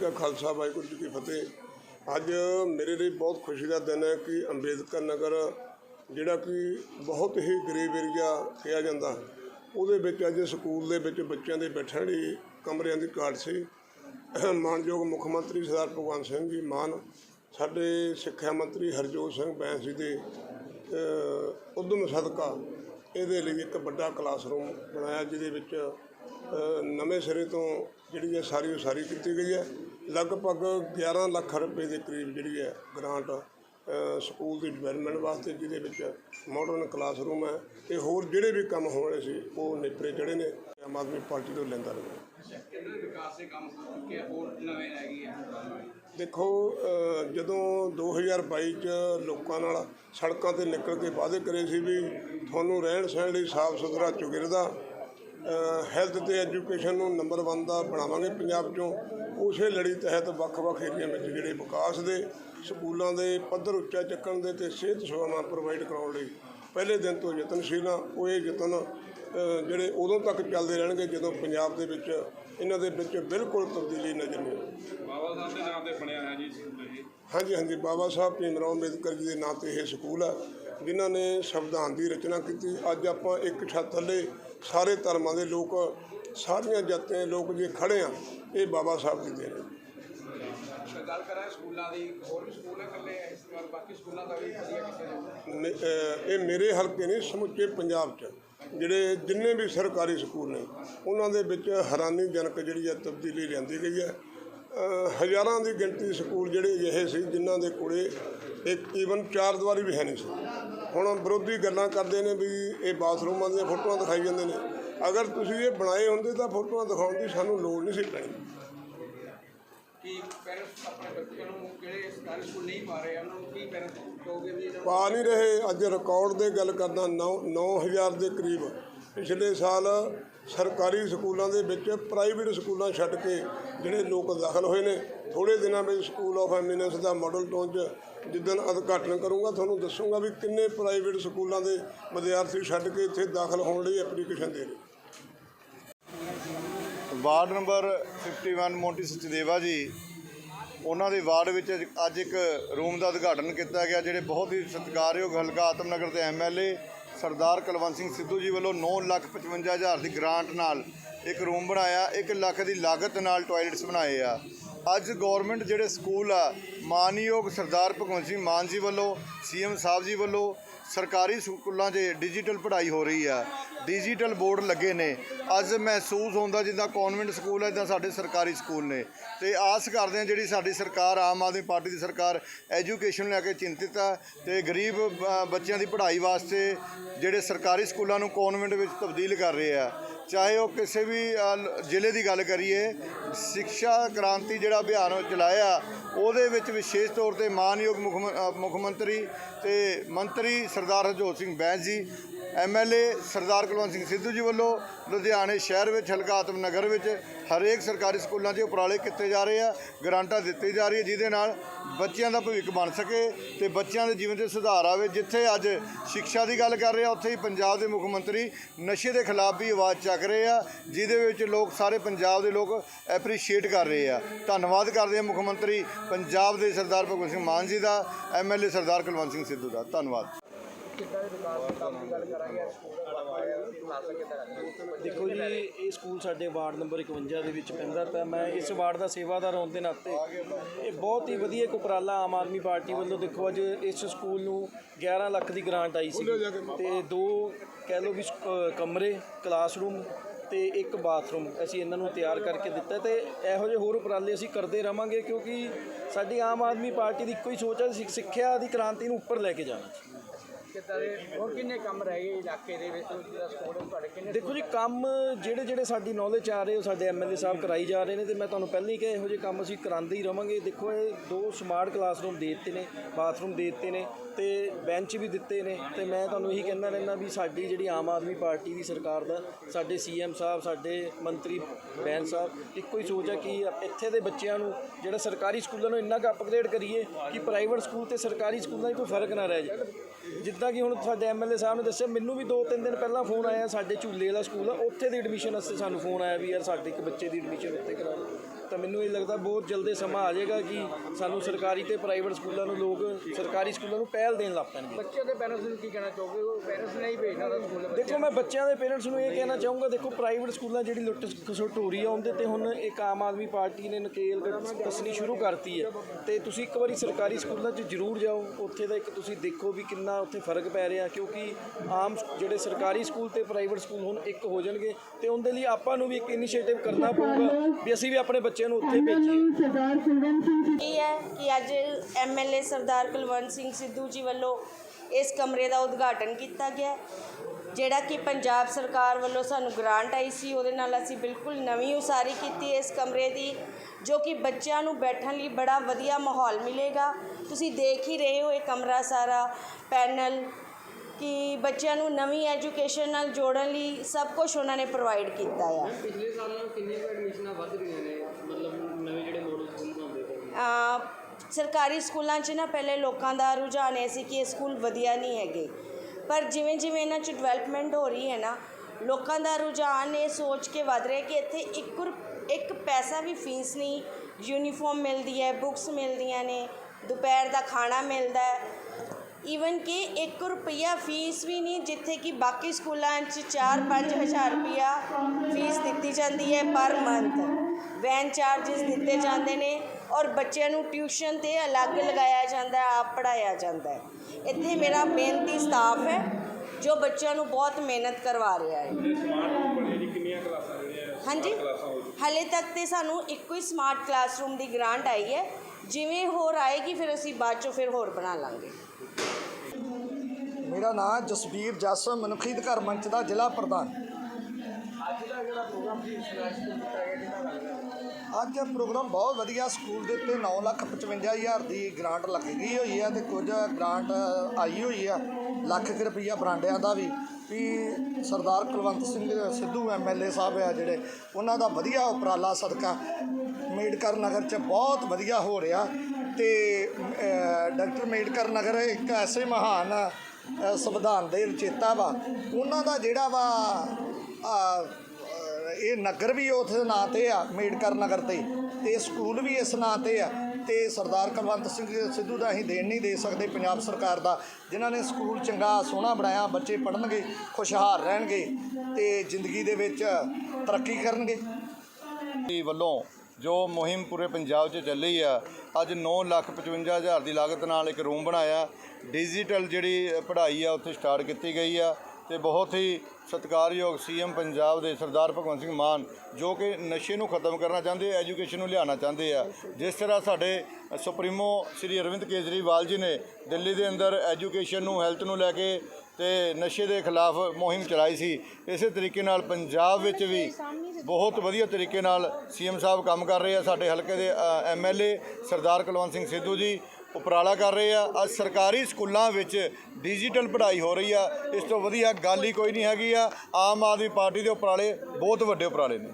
ਕਾ ਖਾਲਸਾ ਵਾਹਿਗੁਰੂ ਜੀ ਕੀ ਫਤਿਹ। ਅੱਜ ਮੇਰੇ ਲਈ ਬਹੁਤ ਖੁਸ਼ੀ ਦਾ ਦਿਨ ਹੈ ਕਿ ਅੰਬੇਦਕਰ ਨਗਰ ਜਿਹੜਾ ਕਿ ਬਹੁਤ ਹੀ ਗਰੀਬ ਏਰੀਆ ਕਿਹਾ ਜਾਂਦਾ ਉਹਦੇ ਵਿੱਚ ਅੱਜ ਸਕੂਲ ਦੇ ਵਿੱਚ ਬੱਚਿਆਂ ਦੇ ਬੈਠਣ ਲਈ ਕਮਰਿਆਂ ਦੀ ਘਾਟ ਸੀ। ਮਾਨਯੋਗ ਮੁੱਖ ਮੰਤਰੀ ਸਰਦਾਰ ਭਗਵੰਤ ਸਿੰਘ ਜੀ ਮਾਨ ਸਾਡੇ ਸਿੱਖਿਆ ਮੰਤਰੀ ਹਰਜੋਤ ਸਿੰਘ ਬੈਂਸ ਜੀ ਦੇ ਅ, ਉਦਮ ਸਦਕਾ ਇਹਦੇ ਲਈ ਇੱਕ ਵੱਡਾ ਕਲਾਸਰੂਮ ਬਣਾਇਆ ਜਿਹਦੇ ਵਿੱਚ ਨਵੇਂ ਸਿਰੇ ਤੋਂ ਜਿਹੜੀ ਹੈ ਸਾਰੀ ਉਸਾਰੀ ਕੀਤੀ ਗਈ ਹੈ। ਲਗਭਗ 11 ਲੱਖ ਰੁਪਏ ਦੇ ਕਰੀਬ ਜਿਹੜੀ ਹੈ ਗ੍ਰਾਂਟ ਸਕੂਲ ਦੀ ਡਿਵੈਲਪਮੈਂਟ ਵਾਸਤੇ ਜਿਹਦੇ ਵਿੱਚ ਮਾਡਰਨ ਕਲਾਸਰੂਮ ਹੈ ਤੇ ਹੋਰ ਜਿਹੜੇ ਵੀ ਕੰਮ ਹੋਣੇ ਸੀ ਉਹ ਨਿਪਰੇ ਜਿਹੜੇ ਨੇ ਆਮ ਆਦਮੀ ਪਾਰਟੀ ਤੋਂ ਲੈਂਦਾ ਰਹੇ। ਕਿੰਨੇ ਵਿਕਾਸ ਦੇ ਕੰਮ ਕਿ ਹੋਰ ਨਵੇਂ ਰਹਿ ਗਏ ਆ ਦੇਖੋ ਜਦੋਂ 2022 ਚ ਲੋਕਾਂ ਨਾਲ ਸੜਕਾਂ ਤੇ ਨਿਕਲ ਕੇ ਵਾਅਦੇ ਕਰੇ ਸੀ ਵੀ ਤੁਹਾਨੂੰ ਰਹਿਣ ਸਹਿਣ ਲਈ ਸਾਫ਼ ਸੁਥਰਾ ਚੁਗਿਰਦਾ ਹੈਲਥ ਤੇ ਐਜੂਕੇਸ਼ਨ ਨੂੰ ਨੰਬਰ 1 ਦਾ ਬਣਾਵਾਂਗੇ ਪੰਜਾਬ ਚੋਂ। ਉਸੇ ਲੜੀ ਤਹਿਤ ਵੱਖ-ਵੱਖ ਏਰੀਆ ਵਿੱਚ ਜਿਹੜੇ ਵਿਕਾਸ ਦੇ ਸਕੂਲਾਂ ਦੇ ਪੱਧਰ ਉੱਚਾ ਚੱਕਣ ਦੇ ਤੇ ਸਿਹਤ ਸੇਵਾਵਾਂ ਪ੍ਰੋਵਾਈਡ ਕਰਾਉਣ ਲਈ ਪਹਿਲੇ ਦਿਨ ਤੋਂ ਯਤਨਸ਼ੀਲ ਹਾਂ। ਉਹ ਇਹ ਯਤਨ ਜਿਹੜੇ ਉਦੋਂ ਤੱਕ ਚੱਲਦੇ ਰਹਿਣਗੇ ਜਦੋਂ ਪੰਜਾਬ ਦੇ ਵਿੱਚ ਇਹਨਾਂ ਦੇ ਵਿੱਚ ਬਿਲਕੁਲ ਤਬਦੀਲੀ ਨਜ਼ਰ ਨਹੀਂ ਬਾਬਾ ਸਾਹਿਬ ਦੇ ਨਾਮ ਤੇ ਬਣਿਆ ਹੈ ਜੀ ਸਕੂਲ ਇਹ। ਹਾਂਜੀ ਹਾਂਜੀ। ਬਾਬਾ ਸਾਹਿਬ ਭੀਮਰਾਓ ਅੰਬੇਦਕਰ ਜੀ ਦੇ ਨਾਂ ਤੇ ਇਹ ਸਕੂਲ ਹੈ ਜਿਨ੍ਹਾਂ ਨੇ ਸੰਵਿਧਾਨ ਦੀ ਰਚਨਾ ਕੀਤੀ। ਅੱਜ ਆਪਾਂ ਇੱਕ ਛੱਤ ਥੱਲੇ ਸਾਰੇ ਧਰਮਾਂ ਦੇ ਲੋਕ ਸਾਰੀਆਂ ਜਾਤਾਂ ਦੇ ਲੋਕ ਜੇ ਖੜੇ ਆ ਇਹ ਬਾਬਾ ਸਾਹਿਬ ਦੀ ਦੇਣ ਹੈ ਤੇ ਗੱਲ ਕਰਾਂ ਸਕੂਲਾਂ ਦੀ ਹੋਰ ਵੀ ਸਕੂਲ ਹੈ ਇਕੱਲੇ ਇਸ ਵਾਰ ਬਾਕੀ ਸਕੂਲਾਂ ਦਾ ਵੀ ਵਧੀਆ ਕੀਤੇ ਨੇ? ਨੇ- ਅਹ ਇਹ ਮੇਰੇ ਹਲਕੇ ਨਹੀਂ ਸਮੁੱਚੇ ਪੰਜਾਬ 'ਚ ਜਿਹੜੇ ਜਿੰਨੇ ਵੀ ਸਰਕਾਰੀ ਸਕੂਲ ਨੇ ਉਹਨਾਂ ਦੇ ਵਿੱਚ ਹੈਰਾਨੀਜਨਕ ਜਿਹੜੀ ਹੈ ਤਬਦੀਲੀ ਲਿਆਂਦੀ ਗਈ ਹੈ। ਹਜ਼ਾਰਾਂ ਦੀ ਗਿਣਤੀ ਸਕੂਲ ਜਿਹੜੇ ਅਜਿਹੇ ਸੀ ਜਿਨ੍ਹਾਂ ਦੇ ਕੋਲੇ ਇੱਕ ਈਵਨ ਚਾਰ ਦੀਵਾਰੀ ਵੀ ਹੈ ਨਹੀਂ ਸੀ। ਹੁਣ ਵਿਰੋਧੀ ਗੱਲਾਂ ਕਰਦੇ ਨੇ ਵੀ ਇਹ ਬਾਥਰੂਮਾਂ ਦੀਆਂ ਫੋਟੋਆਂ ਦਿਖਾਈ ਜਾਂਦੇ ਨੇ। ਅਗਰ ਤੁਸੀਂ ਇਹ ਬਣਾਏ ਹੁੰਦੇ ਤਾਂ ਫੋਟੋਆਂ ਦਿਖਾਉਣ ਦੀ ਸਾਨੂੰ ਲੋੜ ਨਹੀਂ ਸੀ ਪੈਣੀ। ਕਿ ਪੈਰੈਂਟਸ ਆਪਣੇ ਬੱਚਿਆਂ ਨੂੰ ਸਰਕਾਰੀ ਸਕੂਲ ਨਹੀਂ ਪਾ ਰਹੇ? ਉਹਨਾਂ ਨੂੰ ਕੀ ਪੈਰੈਂਟਸ ਕਹੋਗੇ ਵੀ ਪਾ ਨਹੀਂ ਰਹੇ। ਅੱਜ ਰਿਕਾਰਡ ਦੇ ਗੱਲ ਕਰਦਾ 9 9000 ਦੇ ਕਰੀਬ। ਪਿਛਲੇ ਸਾਲ ਸਰਕਾਰੀ ਸਕੂਲਾਂ ਦੇ ਵਿੱਚ ਪ੍ਰਾਈਵੇਟ ਸਕੂਲਾਂ ਛੱਡ ਕੇ ਜਿਹੜੇ ਲੋਕ ਦਾਖਲ ਹੋਏ ਨੇ ਥੋੜੇ ਦਿਨਾਂ ਵਿੱਚ ਸਕੂਲ ਆਫ ਐਮੀਨੈਂਸ ਦਾ ਮਾਡਲ ਟਾਊਨ 'ਚ ਜਿੱਦਣ ਉਦਘਾਟਨ ਕਰੂੰਗਾ, ਤੁਹਾਨੂੰ ਦੱਸੂੰਗਾ ਵੀ ਕਿੰਨੇ ਪ੍ਰਾਈਵੇਟ ਸਕੂਲਾਂ ਦੇ ਵਿਦਿਆਰਥੀ ਛੱਡ ਕੇ ਇੱਥੇ ਦਾਖਲ ਹੋਣ ਲਈ ਐਪਲੀਕੇਸ਼ਨ ਦੇ ਰਹੇ ਵਾਰਡ ਨੰਬਰ 51 ਮੋਂਟੀ ਸਚਦੇਵਾ ਜੀ, ਉਹਨਾਂ ਦੇ ਵਾਰਡ ਵਿੱਚ ਅੱਜ- ਅੱਜ ਇੱਕ ਰੂਮ ਦਾ ਉਦਘਾਟਨ ਕੀਤਾ ਗਿਆ, ਜਿਹੜੇ ਬਹੁਤ ਹੀ ਸਤਿਕਾਰਯੋਗ ਹਲਕਾ ਆਤਮਨਗਰ ਦੇ ਐਮਐਲਏ ਸਰਦਾਰ ਕੁਲਵੰਤ ਸਿੰਘ ਸਿੱਧੂ ਜੀ ਵੱਲੋਂ 9 ਲੱਖ 55 ਹਜ਼ਾਰ ਦੀ ਗ੍ਰਾਂਟ ਨਾਲ ਇੱਕ ਰੂਮ ਬਣਾਇਆ 1 ਲੱਖ ਦੀ ਲਾਗਤ ਨਾਲ ਟਾਇਲਟਸ ਬਣਾਏ ਆ। ਅੱਜ ਗਵਰਨਮੈਂਟ ਜਿਹੜੇ ਸਕੂਲ ਆ, ਮਾਨਯੋਗ ਸਰਦਾਰ ਭਗਵੰਤ ਸਿੰਘ ਮਾਨ ਜੀ ਵੱਲੋਂ, ਸੀਐਮ ਸਾਹਿਬ ਜੀ ਵੱਲੋਂ ਸਰਕਾਰੀ ਸਕੂਲਾਂ 'ਚ ਡਿਜੀਟਲ ਪੜ੍ਹਾਈ ਹੋ ਰਹੀ ਆ। ਡਿਜੀਟਲ ਬੋਰਡ ਲੱਗੇ ਨੇ। ਅੱਜ ਮਹਿਸੂਸ ਹੁੰਦਾ ਜਿੱਦਾਂ ਕਨਵੈਂਟ ਸਕੂਲ ਹੈ ਇਦਾਂ ਸਾਡੇ ਸਰਕਾਰੀ ਸਕੂਲ ਨੇ। ਤੇ ਆਸ ਕਰਦੇ ਹਾਂ ਜਿਹੜੀ ਸਾਡੀ ਸਰਕਾਰ, ਆਮ ਆਦਮੀ ਪਾਰਟੀ ਦੀ ਸਰਕਾਰ ਐਜੂਕੇਸ਼ਨ ਲੈ ਕੇ ਚਿੰਤਿਤ ਆ ਤੇ ਗਰੀਬ ਬੱਚਿਆਂ ਦੀ ਪੜ੍ਹਾਈ ਵਾਸਤੇ ਜਿਹੜੇ ਸਰਕਾਰੀ ਸਕੂਲਾਂ ਨੂੰ ਕਨਵੈਂਟ ਵਿੱਚ ਤਬਦੀਲ ਕਰ ਰਹੇ ਆ। ਚਾਹੇ ਉਹ ਕਿਸੇ ਵੀ ਜ਼ਿਲ੍ਹੇ ਦੀ ਗੱਲ ਕਰੀਏ, ਸਿੱਖਿਆ ਕ੍ਰਾਂਤੀ ਜਿਹੜਾ ਅਭਿਆਨ ਉਹ ਚਲਾਇਆ, ਉਹਦੇ ਵਿੱਚ ਵਿਸ਼ੇਸ਼ ਤੌਰ ਤੇ ਮਾਨਯੋਗ ਮੁੱਖ ਮੁੱਖ ਮੰਤਰੀ ਤੇ ਮੰਤਰੀ ਸਰਦਾਰ ਹਰਜੋਤ ਸਿੰਘ ਬੈਂਸ ਜੀ ਐਮਐਲਏ ਸਰਦਾਰ ਕੁਲਵੰਤ ਸਿੰਘ ਸਿੱਧੂ ਜੀ ਵੱਲੋਂ ਲੁਧਿਆਣੇ ਸ਼ਹਿਰ ਵਿੱਚ ਹਲਕਾ ਆਤਮ ਨਗਰ ਵਿੱਚ ਹਰੇਕ ਸਰਕਾਰੀ ਸਕੂਲਾਂ 'ਚ ਉਪਰਾਲੇ ਕੀਤੇ ਜਾ ਰਹੇ ਆ, ਗਰਾਂਟਾਂ ਦਿੱਤੀ ਜਾ ਰਹੀ ਹੈ ਜਿਹਦੇ ਨਾਲ ਬੱਚਿਆਂ ਦਾ ਭਵਿੱਖ ਬਣ ਸਕੇ ਤੇ ਬੱਚਿਆਂ ਦੇ ਜੀਵਨ 'ਚ ਸੁਧਾਰ ਆਵੇ। ਜਿੱਥੇ ਅੱਜ ਸਿੱਖਿਆ ਦੀ ਗੱਲ ਕਰ ਰਹੇ ਆ, ਉੱਥੇ ਹੀ ਪੰਜਾਬ ਦੇ ਮੁੱਖ ਮੰਤਰੀ ਨਸ਼ੇ ਦੇ ਖਿਲਾਫ ਵੀ ਆਵਾਜ਼ ਚੱਕ ਰਹੇ ਆ, ਜਿਹਦੇ ਵਿੱਚ ਲੋਕ, ਸਾਰੇ ਪੰਜਾਬ ਦੇ ਲੋਕ ਐਪਰੀਸ਼ੀਏਟ ਕਰ ਰਹੇ ਆ। ਧੰਨਵਾਦ ਕਰਦੇ ਆ ਮੁੱਖ ਮੰਤਰੀ ਪੰਜਾਬ ਦੇ ਸਰਦਾਰ ਭਗਵੰਤ ਸਿੰਘ ਮਾਨ ਜੀ ਦਾ, ਐਮਐਲਏ ਸਰਦਾਰ ਕੁਲਵੰਤ ਸਿੰਘ ਸਿੱਧੂ ਦਾ। ਧੰਨਵਾਦ। ਦੇਖੋ ਜੀ, ਇਹ ਸਕੂਲ ਸਾਡੇ ਵਾਰਡ ਨੰਬਰ 51 ਦੇ ਵਿੱਚ ਪੈਂਦਾ ਤਾਂ ਮੈਂ ਇਸ ਵਾਰਡ ਦਾ ਸੇਵਾਦਾਰ ਹੋਣ ਦੇ ਨਾਤੇ ਇਹ ਬਹੁਤ ਹੀ ਵਧੀਆ ਇੱਕ ਉਪਰਾਲਾ ਆਮ ਆਦਮੀ ਪਾਰਟੀ ਵੱਲੋਂ ਦੇਖੋ ਅੱਜ ਇਸ ਸਕੂਲ ਨੂੰ 11 ਲੱਖ ਦੀ ਗ੍ਰਾਂਟ ਆਈ ਸੀ। ਤੇ ਦੋ ਕਹਿ ਲਓ ਵੀ ਕਮਰੇ, ਕਲਾਸਰੂਮ ਤੇ ਇੱਕ ਬਾਥਰੂਮ ਅਸੀਂ ਇਹਨਾਂ ਨੂੰ ਤਿਆਰ ਕਰਕੇ ਦਿੱਤਾ ਤੇ ਇਹੋ ਜਿਹੇ ਹੋਰ ਉਪਰਾਲੇ ਅਸੀਂ ਕਰਦੇ ਰਵਾਂਗੇ ਕਿਉਂਕਿ ਸਾਡੀ ਆਮ ਆਦਮੀ ਪਾਰਟੀ ਦੀ ਇੱਕੋ ਹੀ ਸੋਚ ਹੈ ਸਿ- ਸਿੱਖਿਆ ਦੀ ਕ੍ਰਾਂਤੀ ਨੂੰ ਉੱਪਰ ਲੈ ਕੇ ਜਾਣਾ। ਕਿੱਦਾਂ ਦੇ ਹੋਰ ਕਿੰਨੇ ਕੰਮ ਰਹਿ ਗਏ ਇਲਾਕੇ ਦੇ ਵਿੱਚ ਜਿਹੜਾ ਸਕੂਲ ਹੈ ਤੁਹਾਡੇ ਕਿੰਨੇ ਦੇਖੋ ਜੀ ਕੰਮ ਜਿਹੜੇ ਜਿਹੜੇ ਸਾਡੀ ਨੌਲੇਜ ਆ ਰਹੇ ਉਹ ਸਾਡੇ ਐਮਐਲਏ ਸਾਹਿਬ ਕਰਾਈ ਜਾ ਰਹੇ ਨੇ ਤੇ ਮੈਂ ਤੁਹਾਨੂੰ ਪਹਿਲਾਂ ਹੀ ਕਿਹਾ ਇਹੋ ਜਿਹੇ ਕੰਮ ਅਸੀਂ ਕਰਾਉਂਦੇ ਹੀ ਰਵਾਂਗੇ। ਦੇਖੋ ਇਹ ਦੋ ਸਮਾਰਟ ਕਲਾਸਰੂਮ ਦੇ ਦਿੱਤੇ ਨੇ ਬਾਥਰੂਮ ਦੇ ਦਿੱਤੇ ਨੇ ਤੇ ਬੈਂਚ ਵੀ ਦਿੱਤੇ ਨੇ ਤੇ ਮੈਂ ਤੁਹਾਨੂੰ ਇਹੀ ਕਹਿੰਦਾ ਰਹਿੰਦਾ ਵੀ ਸਾਡੀ ਜਿਹੜੀ ਆਮ ਆਦਮੀ ਪਾਰਟੀ ਦੀ ਸਰਕਾਰ ਦਾ ਸਾਡੇ ਸੀਐਮ ਸਾਹਿਬ ਸਾਡੇ ਮੰਤਰੀ ਬੈਨ ਸਾਹਿਬ ਇੱਕੋ ਹੀ ਸੋਚ ਹੈ ਕਿ ਇੱਥੇ ਦੇ ਬੱਚਿਆਂ ਨੂੰ ਜਿਹੜਾ ਸਰਕਾਰੀ ਸਕੂਲਾਂ ਨੂੰ ਇੰਨਾ ਕੁ ਅਪਗ੍ਰੇਡ ਕਰੀਏ ਕਿ ਪ੍ਰਾਈਵੇਟ ਸਕੂਲ ਤੇ ਸਰਕਾਰੀ ਸਕੂਲਾਂ 'ਚ ਕੋਈ ਫ਼ਰਕ ਨਾ ਰਹਿ ਜਾਏ। ਜਿੱਦਾਂ ਕਿ ਹੁਣ ਸਾਡੇ ਐਮਐਲਏ ਸਾਹਿਬ ਨੇ ਦੱਸਿਆ, ਮੈਨੂੰ ਵੀ 2-3 ਦਿਨ ਪਹਿਲਾਂ ਫੋਨ ਆਇਆ ਸਾਡੇ ਝੂਲੇ ਵਾਲਾ ਸਕੂਲ ਆ ਉੱਥੇ ਦੀ ਐਡਮਿਸ਼ਨ ਵਾਸਤੇ ਸਾਨੂੰ ਫੋਨ ਆਇਆ ਵੀ ਯਾਰ ਸਾਡੇ ਇੱਕ ਬੱਚੇ ਦੀ ਐਡਮਿਸ਼ਨ ਉੱਥੇ ਕਰਾ ਤਾਂ ਮੈਨੂੰ ਇਹ ਲੱਗਦਾ ਬਹੁਤ ਜਲਦੀ ਸਮਾਂ ਆ ਜਾਏਗਾ ਕਿ ਸਾਨੂੰ ਸਰਕਾਰੀ ਤੇ ਪ੍ਰਾਈਵੇਟ ਸਕੂਲਾਂ ਨੂੰ ਲੋਕ ਸਰਕਾਰੀ ਸਕੂਲਾਂ ਨੂੰ ਪਹਿਲ ਦੇਣ ਲੱਗ ਪੈਣਗੇ। ਬੱਚੇ ਦੇ ਪੈਰੈਂਟਸ ਨੂੰ ਕੀ ਕਹਿਣਾ ਚਾਹੋਗੇ? ਉਹ ਪੈਰੈਂਟਸ ਨਹੀਂ ਭੇਜਣਾ ਤਾਂ ਸਕੂਲ ਦੇਖੋ ਮੈਂ ਬੱਚਿਆਂ ਦੇ ਪੇਰੈਂਟਸ ਨੂੰ ਇਹ ਕਹਿਣਾ ਚਾਹੂੰਗਾ ਦੇਖੋ ਪ੍ਰਾਈਵੇਟ ਸਕੂਲਾਂ ਜਿਹੜੀ ਲੁੱਟ ਖਸੁੱਟ ਹੋ ਰਹੀ ਆ ਉਹਦੇ ਤੇ ਹੁਣ ਇੱਕ ਆਮ ਆਦਮੀ ਪਾਰਟੀ ਨੇ ਨਕੇਲ ਕੱਸ- ਕੱਸਣੀ ਸ਼ੁਰੂ ਕਰਤੀ ਹੈ। ਤੇ ਤੁਸੀਂ ਇੱਕ ਵਾਰੀ ਸਰਕਾਰੀ ਸਕੂਲਾਂ 'ਚ ਜ਼ਰੂਰ ਜਾਓ ਉੱਥੇ ਦਾ ਇੱਕ ਤੁਸੀਂ ਦੇਖੋ ਵੀ ਕਿੰਨਾ ਉੱਥੇ ਫ਼ਰਕ ਪੈ ਰਿਹਾ ਕਿਉਂਕਿ ਆਮ ਜਿਹੜੇ ਸਰਕਾਰੀ ਸਕੂਲ ਤੇ ਪ੍ਰਾਈਵੇਟ ਸਕੂਲ ਹੁਣ ਇੱਕ ਹੋ ਜਾਣਗੇ ਤੇ ਉਹਦੇ ਲਈ ਆਪਾਂ ਨੂੰ ਵੀ ਇੱਕ ਇਨੀਸ਼ੀਏਟਿਵ ਕਰਨਾ ਪਊਗਾ ਵੀ ਅਸੀਂ ਵੀ ਆਪਣੇ ਬੱਚਿਆਂ ਨੂੰ ਉੱਥੇ ਭੇਜੀਏ। ਸਰਦਾਰ ਕੁਲਵੰਤ ਸਿੰਘ ਜੀ ਇਹ ਹੈ ਕਿ ਅੱਜ ਐਮਐਲਏ ਸਰਦਾਰ ਕੁਲਵੰਤ ਸਿੰਘ ਸਿੱਧੂ ਜੀ ਵੱਲੋਂ ਇਸ ਕਮਰੇ ਦਾ ਉਦਘਾਟਨ ਕੀਤਾ ਗਿਆ। ਜਿਹੜਾ ਕਿ ਪੰਜਾਬ ਸਰਕਾਰ ਵੱਲੋਂ ਸਾਨੂੰ ਗ੍ਰਾਂਟ ਆਈ ਸੀ ਉਹਦੇ ਨਾਲ ਅਸੀਂ ਬਿਲਕੁਲ ਨਵੀਂ ਉਸਾਰੀ ਕੀਤੀ ਇਸ ਕਮਰੇ ਦੀ ਜੋ ਕਿ ਬੱਚਿਆਂ ਨੂੰ ਬੈਠਣ ਲਈ ਬੜਾ ਵਧੀਆ ਮਾਹੌਲ ਮਿਲੇਗਾ। ਤੁਸੀਂ ਦੇਖ ਹੀ ਰਹੇ ਹੋ ਇਹ ਕਮਰਾ ਸਾਰਾ ਪੈਨਲ ਕਿ ਬੱਚਿਆਂ ਨੂੰ ਨਵੀਂ ਐਜੂਕੇਸ਼ਨ ਨਾਲ ਜੋੜਨ ਲਈ ਸਭ ਕੁਝ ਉਹਨਾਂ ਨੇ ਪ੍ਰੋਵਾਈਡ ਕੀਤਾ ਆ। ਪਿਛਲੇ ਸਾਲ ਨਾਲੋਂ ਕਿੰਨੀਆਂ ਐਡਮਿਸ਼ਨਾਂ ਵੱਧ ਗਈਆਂ ਨੇ? ਸਰਕਾਰੀ ਸਕੂਲਾਂ 'ਚ ਨਾ ਪਹਿਲੇ ਲੋਕਾਂ ਦਾ ਰੁਝਾਨ ਇਹ ਸੀ ਕਿ ਇਹ ਸਕੂਲ ਵਧੀਆ ਨਹੀਂ ਹੈਗੇ। ਪਰ ਜਿਵੇਂ ਜਿਵੇਂ ਇਹਨਾਂ 'ਚ ਡਿਵੈਲਪਮੈਂਟ ਹੋ ਰਹੀ ਹੈ ਨਾ, ਲੋਕਾਂ ਦਾ ਰੁਝਾਨ ਇਹ ਸੋਚ ਕੇ ਵੱਧ ਰਿਹਾ ਕਿ ਇੱਥੇ ਇੱਕ ਰੁਪ- ਇੱਕ ਪੈਸਾ ਵੀ ਫੀਸ ਨਹੀਂ ਯੂਨੀਫਾਰਮ ਮਿਲਦੀ ਹੈ ਬੁੱਕਸ ਮਿਲਦੀਆਂ ਨੇ, ਦੁਪਹਿਰ ਦਾ ਖਾਣਾ ਮਿਲਦਾ ਹੈ। ਈਵਨ ਕਿ 1 ਰੁਪਿਆ ਫੀਸ ਵੀ ਨਹੀਂ, ਜਿੱਥੇ ਕਿ ਬਾਕੀ ਸਕੂਲਾਂ 'ਚ 4-5 ਹਜ਼ਾਰ ਰੁਪਿਆ ਫੀਸ ਦਿੱਤੀ ਜਾਂਦੀ ਹੈ ਪਰ ਮੰਥ ਵੈਨ ਚਾਰजेस ਦਿੱਤੇ ਜਾਂਦੇ ਨੇ। ਔਰ ਬੱਚਿਆਂ ਨੂੰ ਟਿਊਸ਼ਨ ਤੇ ਅਲੱਗ ਲਗਾਇਆ ਜਾਂਦਾ ਆਪ ਪੜਾਇਆ ਜਾਂਦਾ ਹੈ। ਇੱਥੇ ਮੇਰਾ ਮਿਹਨਤੀ ਸਟਾਫ ਹੈ ਜੋ ਬੱਚਿਆਂ ਨੂੰ ਬਹੁਤ ਮਿਹਨਤ ਕਰਵਾ ਰਿਹਾ ਹੈ। ਹਾਂਜੀ। ਹਾਲੇ ਤੱਕ ਤੇ ਸਾਨੂੰ ਇੱਕੋ ਹੀ ਸਮਾਰਟ ਕਲਾਸਰੂਮ ਦੀ ਗ੍ਰਾਂਟ ਆਈ ਹੈ। ਜਿਵੇਂ ਹੋਰ ਆਏਗੀ ਫਿਰ ਅਸੀਂ ਬਾਅਦ ਚੋਂ ਫਿਰ ਹੋਰ ਬਣਾ ਲਾਂਗੇ। ਮੇਰਾ ਨਾਮ ਜਸਵੀਰ ਜੱਸ ਮਨੁੱਖੀ ਅਧਿਕਾਰ ਮੰਚ ਦਾ ਜ਼ਿਲ੍ਹਾ ਪ੍ਰਧਾਨ। ਅੱਜ ਦਾ ਜਿਹੜਾ ਪ੍ਰੋਗਰਾਮ ਸੀ ਸਿਲੈਕਟ ਕੀਤਾ ਗਿਆ ਕਿਹਦਾ ਲੱਗਦਾ ਅੱਜ ਪ੍ਰੋਗਰਾਮ ਬਹੁਤ ਵਧੀਆ, ਸਕੂਲ ਦੇ ਉੱਤੇ 9 ਲੱਖ 55 ਹਜ਼ਾਰ ਦੀ ਗ੍ਰਾਂਟ ਲੱਗੀ ਹੋਈ ਹੈ ਤੇ ਕੁਝ ਗ੍ਰਾਂਟ ਆਈ ਹੋਈ ਆ ਲੱਖ ਕੁ ਰੁਪਈਆ ਬਰਾਂਡਿਆਂ ਦਾ ਵੀ। ਵੀ ਸਰਦਾਰ ਕੁਲਵੰਤ ਸਿੰਘ ਸਿੱਧੂ ਐਮਐਲਏ ਸਾਹਿਬ ਆ ਜਿਹੜੇ, ਉਹਨਾਂ ਦਾ ਵਧੀਆ ਉਪਰਾਲਾ ਸਦਕਾ ਮੇਡਕਰ ਨਗਰ 'ਚ ਬਹੁਤ ਵਧੀਆ ਹੋ ਰਿਹਾ ਤੇ ਡਾਕਟਰ ਮੇਡਕਰ ਨਗਰ ਇੱਕ ਐਸੇ ਮਹਾਨ ਸੰਵਿਧਾਨ ਦੇ ਰਚੇਤਾ ਵਾ। ਉਹਨਾਂ ਦਾ ਜਿਹੜਾ ਵਾ ਇਹ ਨਗਰ ਵੀ ਉਸ ਨਾਂ ਤੇ ਆ ਮੇਡਕਰ ਨਗਰ ਤੇ। ਤੇ ਸਕੂਲ ਵੀ ਇਸ ਨਾਂ ਤੇ ਆ। ਤੇ ਸਰਦਾਰ ਕੁਲਵੰਤ ਸਿੰਘ ਸਿੱਧੂ ਦਾ ਅਸੀਂ ਦੇਣ ਨਹੀਂ ਦੇ ਸਕਦੇ ਪੰਜਾਬ ਸਰਕਾਰ ਦਾ। ਜਿਨ੍ਹਾਂ ਨੇ ਸਕੂਲ ਚੰਗਾ, ਸੋਹਣਾ ਬਣਾਇਆ, ਬੱਚੇ ਪੜ੍ਹਨਗੇ, ਖੁਸ਼ਹਾਲ ਰਹਿਣਗੇ ਤੇ ਜ਼ਿੰਦਗੀ ਦੇ ਵਿੱਚ ਤਰੱਕੀ ਕਰਨਗੇ। ਦੀ ਵੱਲੋਂ ਜੋ ਮੁਹਿੰਮ ਪੂਰੇ ਪੰਜਾਬ 'ਚ ਚੱਲੀ ਆ, ਅੱਜ 9 ਲੱਖ 55 ਹਜ਼ਾਰ ਦੀ ਲਾਗਤ ਨਾਲ ਇੱਕ ਰੂਮ ਬਣਾਇਆ। ਡਿਜੀਟਲ ਜਿਹੜੀ ਪੜ੍ਹਾਈ ਆ, ਉੱਥੇ ਸਟਾਰਟ ਕੀਤੀ ਗਈ ਆ। ਤੇ ਬਹੁਤ ਹੀ ਸਤਿਕਾਰਯੋਗ ਸੀਐਮ ਪੰਜਾਬ ਦੇ ਸਰਦਾਰ ਭਗਵੰਤ ਸਿੰਘ ਮਾਨ, ਜੋ ਕਿ ਨਸ਼ੇ ਨੂੰ ਖਤਮ ਕਰਨਾ ਚਾਹੁੰਦੇ ਆ ਐਜੂਕੇਸ਼ਨ ਨੂੰ ਲਿਆਉਣਾ ਚਾਹੁੰਦੇ ਆ। ਜਿਸ ਤਰ੍ਹਾਂ ਸਾਡੇ ਸੁਪਰੀਮੋ ਸ੍ਰੀ ਅਰਵਿੰਦ ਕੇਜਰੀਵਾਲ ਜੀ ਨੇ ਦਿੱਲੀ ਦੇ ਅੰਦਰ ਐਜੂਕੇਸ਼ਨ ਨੂੰ, ਹੈਲਥ ਨੂੰ ਲੈ ਕੇ ਤੇ ਨਸ਼ੇ ਦੇ ਖਿਲਾਫ ਮੁਹਿੰਮ ਚਲਾਈ ਸੀ, ਇਸੇ ਤਰੀਕੇ ਨਾਲ ਪੰਜਾਬ ਵਿੱਚ ਵੀ ਬਹੁਤ ਵਧੀਆ ਤਰੀਕੇ ਨਾਲ ਸੀਐਮ ਸਾਹਿਬ ਕੰਮ ਕਰ ਰਹੇ ਆ ਸਾਡੇ ਹਲਕੇ ਦੇ ਐਮਐਲਏ ਸਰਦਾਰ ਕੁਲਵੰਤ ਸਿੰਘ ਸਿੱਧੂ ਜੀ ਉਪਰਾਲਾ ਕਰ ਰਹੇ ਆ। ਅੱਜ ਸਰਕਾਰੀ ਸਕੂਲਾਂ ਵਿੱਚ ਡਿਜੀਟਲ ਪੜ੍ਹਾਈ ਹੋ ਰਹੀ ਆ। ਇਸ ਤੋਂ ਵਧੀਆ ਗੱਲ ਹੀ ਕੋਈ ਨਹੀਂ ਹੈਗੀ ਆ। ਆਮ ਆਦਮੀ ਪਾਰਟੀ ਦੇ ਉਪਰਾਲੇ, ਬਹੁਤ ਵੱਡੇ ਉਪਰਾਲੇ ਨੇ।